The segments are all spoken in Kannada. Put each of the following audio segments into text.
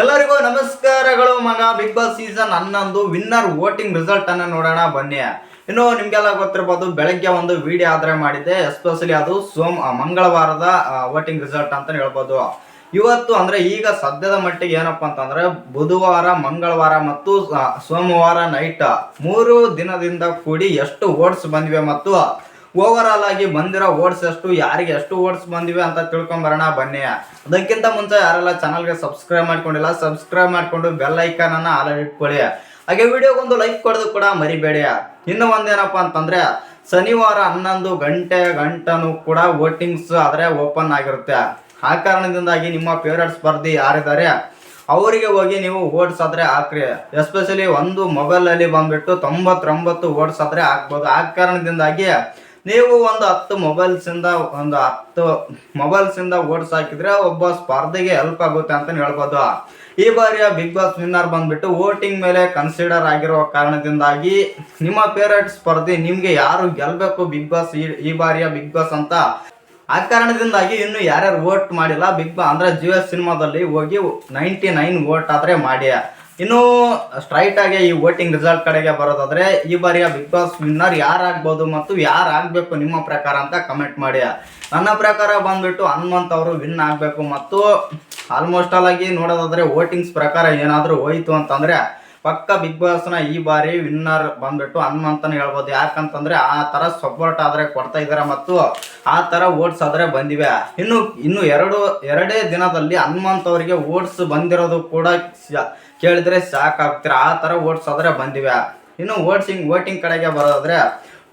ಎಲ್ಲರಿಗೂ ನಮಸ್ಕಾರಗಳು, ಮಗ ಬಿಗ್ ಬಾಸ್ ಸೀಸನ್ ಹನ್ನೊಂದು. ವಿನ್ನರ್ ವೋಟಿಂಗ್ ರಿಸಲ್ಟ್ ಅನ್ನ ನೋಡೋಣ, ಬನ್ನಿ. ಇನ್ನು ನಿಮ್ಗೆಲ್ಲ ಗೊತ್ತಿರ್ಬೋದು, ಬೆಳಗ್ಗೆ ಒಂದು ವಿಡಿಯೋ ಆದ್ರೆ ಮಾಡಿದ್ದೆ. ಎಸ್ಪೆಷಲಿ ಅದು ಸೋಮ್ ಮಂಗಳವಾರದ ವೋಟಿಂಗ್ ರಿಸಲ್ಟ್ ಅಂತ ಹೇಳ್ಬೋದು. ಇವತ್ತು ಅಂದ್ರೆ ಈಗ ಸದ್ಯದ ಮಟ್ಟಿಗೆ ಏನಪ್ಪಾ ಅಂತಂದ್ರೆ, ಬುಧವಾರ, ಮಂಗಳವಾರ ಮತ್ತು ಸೋಮವಾರ ನೈಟ್ ಮೂರು ದಿನದಿಂದ ಕೂಡಿ ಎಷ್ಟು ವೋಟ್ಸ್ ಬಂದಿವೆ ಮತ್ತು ಓವರ್ ಆಗಿ ಬಂದಿರೋ ಓಟ್ಸ್ ಎಷ್ಟು ಯಾರಿಗೆ ಎಷ್ಟು ಓಟ್ಸ್ ಬಂದಿವೆ ಅಂತ ತಿಳ್ಕೊಂಬರೋಣ ಬನ್ನಿ. ಅದಕ್ಕಿಂತ ಮುಂಚೆ ಯಾರೆಲ್ಲ ಚಾನಲ್ಗೆ ಸಬ್ಸ್ಕ್ರೈಬ್ ಮಾಡ್ಕೊಂಡಿಲ್ಲ, ಸಬ್ಸ್ಕ್ರೈಬ್ ಮಾಡ್ಕೊಂಡು ಬೆಲ್ ಐಕಾನ್ ಅನ್ನ ಆಲ್ ಇಟ್ಕೊಳ್ಳಿ. ಹಾಗೆ ವಿಡಿಯೋಗೊಂದು ಲೈಕ್ ಕೊಡೋದು ಕೂಡ ಮರಿಬೇಡಿ. ಇನ್ನು ಒಂದೇನಪ್ಪ ಅಂತಂದ್ರೆ, ಶನಿವಾರ ಹನ್ನೊಂದು ಗಂಟೆ ಗಂಟನೂ ಕೂಡ ವೋಟಿಂಗ್ಸ್ ಆದ್ರೆ ಓಪನ್ ಆಗಿರುತ್ತೆ. ಆ ಕಾರಣದಿಂದಾಗಿ ನಿಮ್ಮ ಫೇವ್ರೇಟ್ ಸ್ಪರ್ಧಿ ಯಾರಿದ್ದಾರೆ, ಅವರಿಗೆ ಹೋಗಿ ನೀವು ಓಟ್ಸ್ ಆದ್ರೆ ಹಾಕ್ರಿ. ಎಸ್ಪೆಷಲಿ ಒಂದು ಮೊಬೈಲ್ ಅಲ್ಲಿ ಬಂದ್ಬಿಟ್ಟು ತೊಂಬತ್ತೊಂಬತ್ತು ಓಟ್ಸ್ ಆದ್ರೆ ಹಾಕ್ಬೋದು. ಆ ಕಾರಣದಿಂದಾಗಿ ನೀವು ಒಂದು ಹತ್ತು ಮೊಬೈಲ್ಸ್ ಇಂದ ಒಂದು ಹತ್ತು ಮೊಬೈಲ್ಸ್ ಇಂದ ಓಟ್ಸ್ ಹಾಕಿದ್ರೆ ಒಬ್ಬ ಸ್ಪರ್ಧೆಗೆ ಹೆಲ್ಪ್ ಆಗುತ್ತೆ ಅಂತ ಹೇಳ್ಬೋದು. ಈ ಬಾರಿಯ ಬಿಗ್ ಬಾಸ್ ವಿನ್ನರ್ ಬಂದ್ಬಿಟ್ಟು ವೋಟಿಂಗ್ ಮೇಲೆ ಕನ್ಸಿಡರ್ ಆಗಿರುವ ಕಾರಣದಿಂದಾಗಿ ನಿಮ್ಮ ಫೇವ್ರೇಟ್ ಸ್ಪರ್ಧಿ ನಿಮ್ಗೆ ಯಾರು ಗೆಲ್ಬೇಕು ಬಿಗ್ ಬಾಸ್ ಈ ಬಾರಿಯ ಬಿಗ್ ಬಾಸ್ ಅಂತ? ಆ ಕಾರಣದಿಂದಾಗಿ ಇನ್ನು ಯಾರ್ಯಾರು ವೋಟ್ ಮಾಡಿಲ್ಲ? ಬಿಗ್ ಬಾ ಅಂದ್ರೆ ಜಿಯೋ ಸಿನಿಮಾದಲ್ಲಿ ಹೋಗಿ ನೈಂಟಿ ನೈನ್ ವೋಟ್ ಆದ್ರೆ ಮಾಡಿ. ಇನ್ನು ಸ್ಟ್ರೈಟ್ ಆಗಿ ಈ ವೋಟಿಂಗ್ ರಿಸಲ್ಟ್ ಕಡೆಗೆ ಬರೋದಾದ್ರೆ, ಈ ಬಾರಿಯ ಬಿಗ್ ಬಾಸ್ ವಿನ್ನರ್ ಯಾರಾಗ್ಬೋದು ಮತ್ತು ಯಾರು ಆಗ್ಬೇಕು ನಿಮ್ಮ ಪ್ರಕಾರ ಅಂತ ಕಮೆಂಟ್ ಮಾಡಿ. ನನ್ನ ಪ್ರಕಾರ ಬಂದ್ಬಿಟ್ಟು ಹನುಮಂತ್ ಅವರು ವಿನ್ ಆಗಬೇಕು ಮತ್ತು ಆಲ್ಮೋಸ್ಟ್ ಆಲ್ ಆಗಿ ನೋಡೋದಾದ್ರೆ ವೋಟಿಂಗ್ಸ್ ಪ್ರಕಾರ ಏನಾದರೂ ಹೋಯಿತು ಅಂತಂದ್ರೆ ಪಕ್ಕ ಬಿಗ್ ಬಾಸ್ನ ಈ ಬಾರಿ ವಿನ್ನರ್ ಬಂದ್ಬಿಟ್ಟು ಹನುಮಂತನ ಹೇಳ್ಬೋದು. ಯಾಕಂತಂದ್ರೆ ಆ ತರ ಸಪೋರ್ಟ್ ಆದ್ರೆ ಕೊಡ್ತಾ ಇದಾರೆ ಮತ್ತು ಆ ತರ ಓಟ್ಸ್ ಆದ್ರೆ ಬಂದಿವೆ. ಇನ್ನು ಇನ್ನು ಎರಡು, ಎರಡೇ ದಿನದಲ್ಲಿ ಹನುಮಂತ್ ಅವರಿಗೆ ಓಟ್ಸ್ ಬಂದಿರೋದು ಕೂಡ ಕೇಳಿದ್ರೆ ಸಾಕ್ ಆಗ್ತೀರ? ಆ ತರ ಓಟ್ಸ್ ಆದ್ರೆ ಬಂದಿವೆ. ಇನ್ನು ಓಟ್ಸಿಂಗ್ ವೋಟಿಂಗ್ ಕಡೆಗೆ ಬರೋದಾದ್ರೆ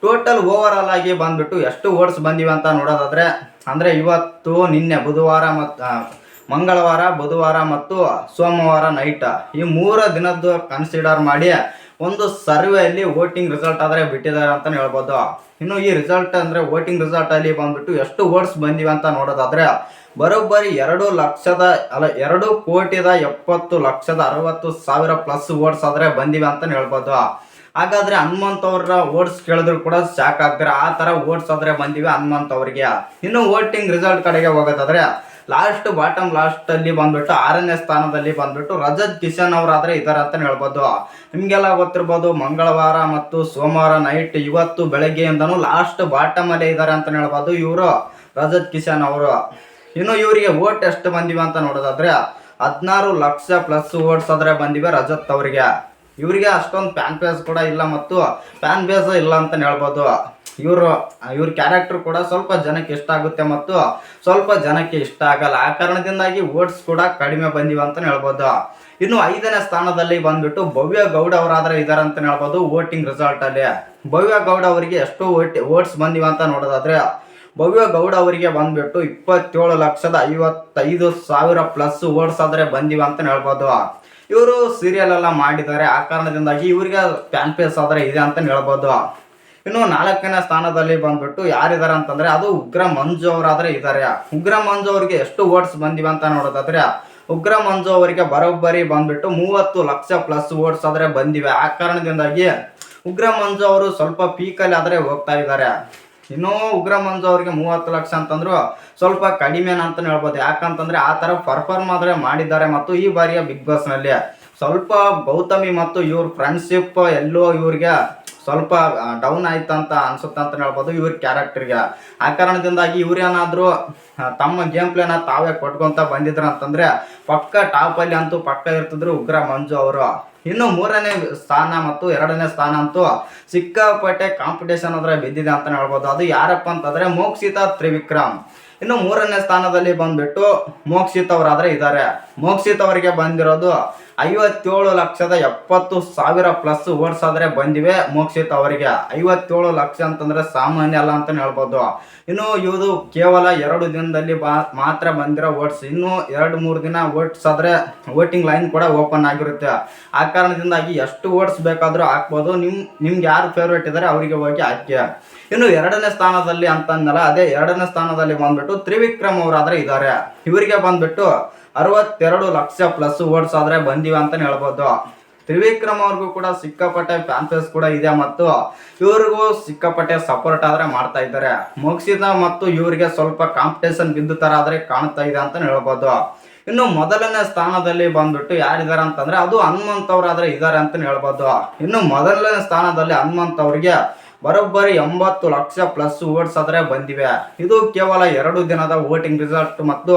ಟೋಟಲ್ ಓವರ್ ಆಲ್ ಆಗಿ ಬಂದ್ಬಿಟ್ಟು ಎಷ್ಟು ಓಟ್ಸ್ ಬಂದಿವೆ ಅಂತ ನೋಡೋದಾದ್ರೆ, ಅಂದ್ರೆ ಇವತ್ತು, ನಿನ್ನೆ ಬುಧವಾರ ಮತ್ತು ಮಂಗಳವಾರ, ಬುಧವಾರ ಮತ್ತು ಸೋಮವಾರ ನೈಟ್ ಈ ಮೂರ ದಿನದ್ದು ಕನ್ಸಿಡರ್ ಮಾಡಿ ಒಂದು ಸರ್ವೆಯಲ್ಲಿ ವೋಟಿಂಗ್ ರಿಸಲ್ಟ್ ಆದರೆ ಬಿಟ್ಟಿದ್ದಾರೆ ಅಂತ ಹೇಳ್ಬೋದು. ಇನ್ನು ಈ ರಿಸಲ್ಟ್ ಅಂದರೆ ವೋಟಿಂಗ್ ರಿಸಲ್ಟಲ್ಲಿ ಬಂದ್ಬಿಟ್ಟು ಎಷ್ಟು ವೋಟ್ಸ್ ಬಂದಿವೆ ಅಂತ ನೋಡೋದಾದ್ರೆ, ಬರೋಬ್ಬರಿ ಎರಡು ಲಕ್ಷದ ಅಲ್ಲ, ಎರಡು ಕೋಟಿದ ಎಪ್ಪತ್ತು ಲಕ್ಷದ ಅರವತ್ತು ಸಾವಿರ ಪ್ಲಸ್ ವೋಟ್ಸ್ ಆದರೆ ಬಂದಿವೆ ಅಂತ ಹೇಳ್ಬೋದು. ಹಾಗಾದರೆ ಹನುಮಂತ್ ಅವರ ಓಟ್ಸ್ ಕೇಳಿದ್ರು ಕೂಡ ಶಾಕ್ ಆಗ್ತಾರೆ ಆ ಥರ ವೋಟ್ಸ್ ಆದರೆ ಬಂದಿವೆ ಹನುಮಂತ್ ಅವರಿಗೆ ಇನ್ನು ವೋಟಿಂಗ್ ರಿಸಲ್ಟ್ ಕಡೆಗೆ ಹೋಗೋದಾದ್ರೆ ಲಾಸ್ಟ್, ಬಾಟಮ್ ಲಾಸ್ಟ್ ಅಲ್ಲಿ ಬಂದ್ಬಿಟ್ಟು ಆರನೇ ಸ್ಥಾನದಲ್ಲಿ ಬಂದ್ಬಿಟ್ಟು ರಜತ್ ಕಿಶನ್ ಅವರಾದ್ರೆ ಇದಾರೆ ಅಂತ ಹೇಳ್ಬೋದು. ನಿಮ್ಗೆಲ್ಲ ಗೊತ್ತಿರ್ಬೋದು, ಮಂಗಳವಾರ ಮತ್ತು ಸೋಮವಾರ ನೈಟ್ ಇವತ್ತು ಬೆಳಗ್ಗೆಯಿಂದನೂ ಲಾಸ್ಟ್ ಬಾಟಮ್ ಅಲ್ಲಿ ಇದಾರೆ ಅಂತ ಹೇಳ್ಬೋದು ಇವರು, ರಜತ್ ಕಿಶನ್ ಅವರು. ಇನ್ನು ಇವರಿಗೆ ಓಟ್ ಎಷ್ಟು ಬಂದಿವೆ ಅಂತ ನೋಡೋದಾದ್ರೆ ಹದಿನಾರು ಲಕ್ಷ ಪ್ಲಸ್ ಓಟ್ಸ್ ಆದ್ರೆ ಬಂದಿವೆ ರಜತ್ ಅವರಿಗೆ. ಇವರಿಗೆ ಅಷ್ಟೊಂದು ಫ್ಯಾನ್ ಬೇಸ್ ಕೂಡ ಇಲ್ಲ ಮತ್ತು ಫ್ಯಾನ್ ಬೇಸ್ ಇಲ್ಲ ಅಂತ ಹೇಳ್ಬೋದು. ಇವರು, ಇವ್ರ ಕ್ಯಾರೆಕ್ಟರ್ ಕೂಡ ಸ್ವಲ್ಪ ಜನಕ್ಕೆ ಇಷ್ಟ ಆಗುತ್ತೆ ಮತ್ತು ಸ್ವಲ್ಪ ಜನಕ್ಕೆ ಇಷ್ಟ ಆಗಲ್ಲ. ಆ ಕಾರಣದಿಂದಾಗಿ ಓಟ್ಸ್ ಕೂಡ ಕಡಿಮೆ ಬಂದಿವೆ ಅಂತ ಹೇಳ್ಬೋದು. ಇನ್ನು ಐದನೇ ಸ್ಥಾನದಲ್ಲಿ ಬಂದ್ಬಿಟ್ಟು ಭವ್ಯ ಗೌಡ ಅವರಾದ್ರೆ ಇದಾರೆ ಅಂತ ಹೇಳ್ಬೋದು ವೋಟಿಂಗ್ ರಿಸಲ್ಟ್ ಅಲ್ಲಿ. ಭವ್ಯ ಗೌಡ ಅವರಿಗೆ ಎಷ್ಟು ಓಟ್ ಓಟ್ಸ್ ಬಂದಿವೆ ಅಂತ ನೋಡೋದಾದ್ರೆ, ಭವ್ಯ ಗೌಡ ಅವರಿಗೆ ಬಂದ್ಬಿಟ್ಟು ಇಪ್ಪತ್ತೇಳು ಲಕ್ಷದ ಐವತ್ತೈದು ಸಾವಿರ ಪ್ಲಸ್ ಓಟ್ಸ್ ಆದ್ರೆ ಬಂದಿವೆ ಅಂತ ಹೇಳ್ಬೋದು. ಇವರು ಸೀರಿಯಲ್ ಎಲ್ಲ ಮಾಡಿದ್ದಾರೆ. ಆ ಕಾರಣದಿಂದಾಗಿ ಇವರಿಗೆ ಫ್ಯಾನ್ ಪೇಸ್ ಆದ್ರೆ ಇದೆ ಅಂತ ಹೇಳ್ಬೋದು. ಇನ್ನು ನಾಲ್ಕನೇ ಸ್ಥಾನದಲ್ಲಿ ಬಂದ್ಬಿಟ್ಟು ಯಾರಿದ್ದಾರೆ ಅಂತಂದ್ರೆ ಅದು ಉಗ್ರ ಮಂಜು ಅವರಾದ್ರೆ ಇದ್ದಾರೆ ಉಗ್ರ ಮಂಜು ಅವರಿಗೆ ಎಷ್ಟು ವೋಟ್ಸ್ ಬಂದಿವೆ ಅಂತ ನೋಡೋದಾದ್ರೆ, ಉಗ್ರ ಮಂಜು ಅವರಿಗೆ ಬರೋಬ್ಬರಿ ಬಂದ್ಬಿಟ್ಟು ಮೂವತ್ತು ಲಕ್ಷ ಪ್ಲಸ್ ವೋಟ್ಸ್ ಆದ್ರೆ ಬಂದಿವೆ. ಆ ಕಾರಣದಿಂದಾಗಿ ಉಗ್ರ ಮಂಜು ಅವರು ಸ್ವಲ್ಪ ಪೀಕಲ್ಲಿ ಆದ್ರೆ ಹೋಗ್ತಾ ಇದ್ದಾರೆ ಇನ್ನೂ ಉಗ್ರ ಮಂಜು ಅವರಿಗೆ ಮೂವತ್ತು ಲಕ್ಷ ಅಂತಂದ್ರು ಸ್ವಲ್ಪ ಕಡಿಮೆ ಅಂತ ಹೇಳ್ಬೋದು. ಯಾಕಂತಂದ್ರೆ ಆ ತರ ಪರ್ಫಾರ್ಮ್ ಆದ್ರೆ ಮಾಡಿದ್ದಾರೆ ಮತ್ತು ಈ ಬಾರಿಯ ಬಿಗ್ ಬಾಸ್ನಲ್ಲಿ ಸ್ವಲ್ಪ ಗೌತಮಿ ಮತ್ತು ಇವ್ರ ಫ್ರೆಂಡ್ಶಿಪ್ ಎಲ್ಲೋ ಇವ್ರಿಗೆ ಸ್ವಲ್ಪ ಡೌನ್ ಆಯ್ತು ಅಂತ ಅನ್ಸುತ್ತೆ ಅಂತ ಹೇಳ್ಬೋದು ಇವ್ರ ಕ್ಯಾರೆಕ್ಟರ್ಗೆ ಆ ಕಾರಣದಿಂದಾಗಿ ಇವ್ರೇನಾದರೂ ತಮ್ಮ ಗೇಮ್ ಪ್ಲೇನ ತಾವೇ ಕೊಟ್ಕೊಂತ ಬಂದಿದ್ರು ಅಂತಂದ್ರೆ ಪಕ್ಕ ಟಾಪ್ ಅಲ್ಲಿ ಅಂತೂ ಪಕ್ಕ ಇರ್ತಿದ್ರು ಉಗ್ರ ಮಂಜು ಅವರು. ಇನ್ನು ಮೂರನೇ ಸ್ಥಾನ ಮತ್ತು ಎರಡನೇ ಸ್ಥಾನ ಅಂತೂ ಸಿಕ್ಕಾಪಟ್ಟೆ ಕಾಂಪಿಟೇಷನ್ ಅಂದ್ರೆ ಬಿದ್ದಿದೆ ಅಂತ ಹೇಳ್ಬೋದು. ಅದು ಯಾರಪ್ಪ ಅಂತಂದ್ರೆ ಮೋಕ್ಷಿತ ತ್ರಿವಿಕ್ರಮ್. ಇನ್ನು ಮೂರನೇ ಸ್ಥಾನದಲ್ಲಿ ಬಂದ್ಬಿಟ್ಟು ಮೋಕ್ಷಿತ ಅವರಾದ್ರೆ ಇದ್ದಾರೆ ಮೋಕ್ಷಿತ್ ಅವರಿಗೆ ಬಂದಿರೋದು ಐವತ್ತೇಳು ಲಕ್ಷದ ಎಪ್ಪತ್ತು ಸಾವಿರ ಪ್ಲಸ್ ಓಟ್ಸ್ ಆದರೆ ಬಂದಿವೆ ಮೋಕ್ಷಿತ್ ಅವರಿಗೆ ಐವತ್ತೇಳು ಲಕ್ಷ ಅಂತಂದರೆ ಸಾಮಾನ್ಯ ಅಲ್ಲ ಅಂತಲೇ ಹೇಳ್ಬೋದು. ಇನ್ನು ಇವರು ಕೇವಲ ಎರಡು ದಿನದಲ್ಲಿ ಮಾತ್ರ ಬಂದಿರೋ ಓಟ್ಸ್ ಇನ್ನು ಎರಡು ಮೂರು ದಿನ ಓಟ್ಸ್ ಆದರೆ ವೋಟಿಂಗ್ ಲೈನ್ ಕೂಡ ಓಪನ್ ಆಗಿರುತ್ತೆ. ಆ ಕಾರಣದಿಂದಾಗಿ ಎಷ್ಟು ಓಟ್ಸ್ ಬೇಕಾದರೂ ಹಾಕ್ಬೋದು. ನಿಮ್ಮ ನಿಮ್ಗೆ ಯಾರು ಫೇವ್ರೇಟ್ ಇದ್ದಾರೆ ಅವರಿಗೆ ಹೋಗಿ ಹಾಕಿ. ಇನ್ನು ಎರಡನೇ ಸ್ಥಾನದಲ್ಲಿ ಅಂತಂದಲ್ಲ, ಅದೇ ಎರಡನೇ ಸ್ಥಾನದಲ್ಲಿ ಬಂದ್ಬಿಟ್ಟು ತ್ರಿವಿಕ್ರಮ್ ಅವರಾದರೆ ಇದ್ದಾರೆ ಇವರಿಗೆ ಬಂದ್ಬಿಟ್ಟು ಅರವತ್ತೆರಡು ಲಕ್ಷ ಪ್ಲಸ್ ಓಟ್ಸ್ ಆದ್ರೆ ಬಂದಿವೆ ಅಂತ ಹೇಳ್ಬೋದು. ತ್ರಿವಿಕ್ರಮ್ ಅವ್ರಿಗೂ ಕೂಡ ಸಿಕ್ಕಾಪಟ್ಟೆ ಫ್ಯಾನ್ ಫೇಸ್ ಕೂಡ ಇದೆ ಮತ್ತು ಇವ್ರಿಗೂ ಸಿಕ್ಕಾಪಟ್ಟೆ ಸಪೋರ್ಟ್ ಆದ್ರೆ ಮಾಡ್ತಾ ಇದ್ದಾರೆ. ಮುಗಿಸಿದ ಮತ್ತು ಇವರಿಗೆ ಸ್ವಲ್ಪ ಕಾಂಪಿಟೇಷನ್ ಬಿದ್ದು ಥರ ಆದ್ರೆ ಕಾಣ್ತಾ ಇದೆ ಅಂತ ಹೇಳ್ಬೋದು. ಇನ್ನು ಮೊದಲನೇ ಸ್ಥಾನದಲ್ಲಿ ಬಂದ್ಬಿಟ್ಟು ಯಾರಿದ್ದಾರೆ ಅಂತಂದ್ರೆ ಅದು ಹನುಮಂತ್ ಅವ್ರಾದ್ರೆ ಇದ್ದಾರೆ ಅಂತ ಹೇಳ್ಬೋದು. ಇನ್ನು ಮೊದಲನೇ ಸ್ಥಾನದಲ್ಲಿ ಹನುಮಂತ್ ಅವ್ರಿಗೆ ಬರೋಬ್ಬರಿ ಎಂಬತ್ತು ಲಕ್ಷ ಪ್ಲಸ್ ವೋಟ್ಸ್ ಆದರೆ ಬಂದಿವೆ. ಇದು ಕೇವಲ ಎರಡು ದಿನದ ವೋಟಿಂಗ್ ರಿಸಲ್ಟ್ ಮತ್ತು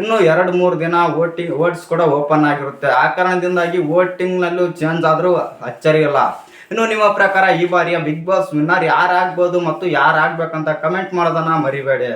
ಇನ್ನು ಎರಡು ಮೂರು ದಿನ ವೋಟಿಂಗ್ ವೋಟ್ಸ್ ಕೂಡ ಓಪನ್ ಆಗಿರುತ್ತೆ. ಆ ಕಾರಣದಿಂದಾಗಿ ವೋಟಿಂಗ್ನಲ್ಲೂ ಚೇಂಜ್ ಆದರೂ ಅಚ್ಚರಿ ಇಲ್ಲ. ಇನ್ನು ನಿಮ್ಮ ಪ್ರಕಾರ ಈ ಬಾರಿಯ ಬಿಗ್ ಬಾಸ್ ವಿನ್ನರ್ ಯಾರಾಗ್ಬೋದು ಮತ್ತು ಯಾರಾಗ್ಬೇಕಂತ ಕಮೆಂಟ್ ಮಾಡೋದನ್ನ ಮರಿಬೇಡಿ.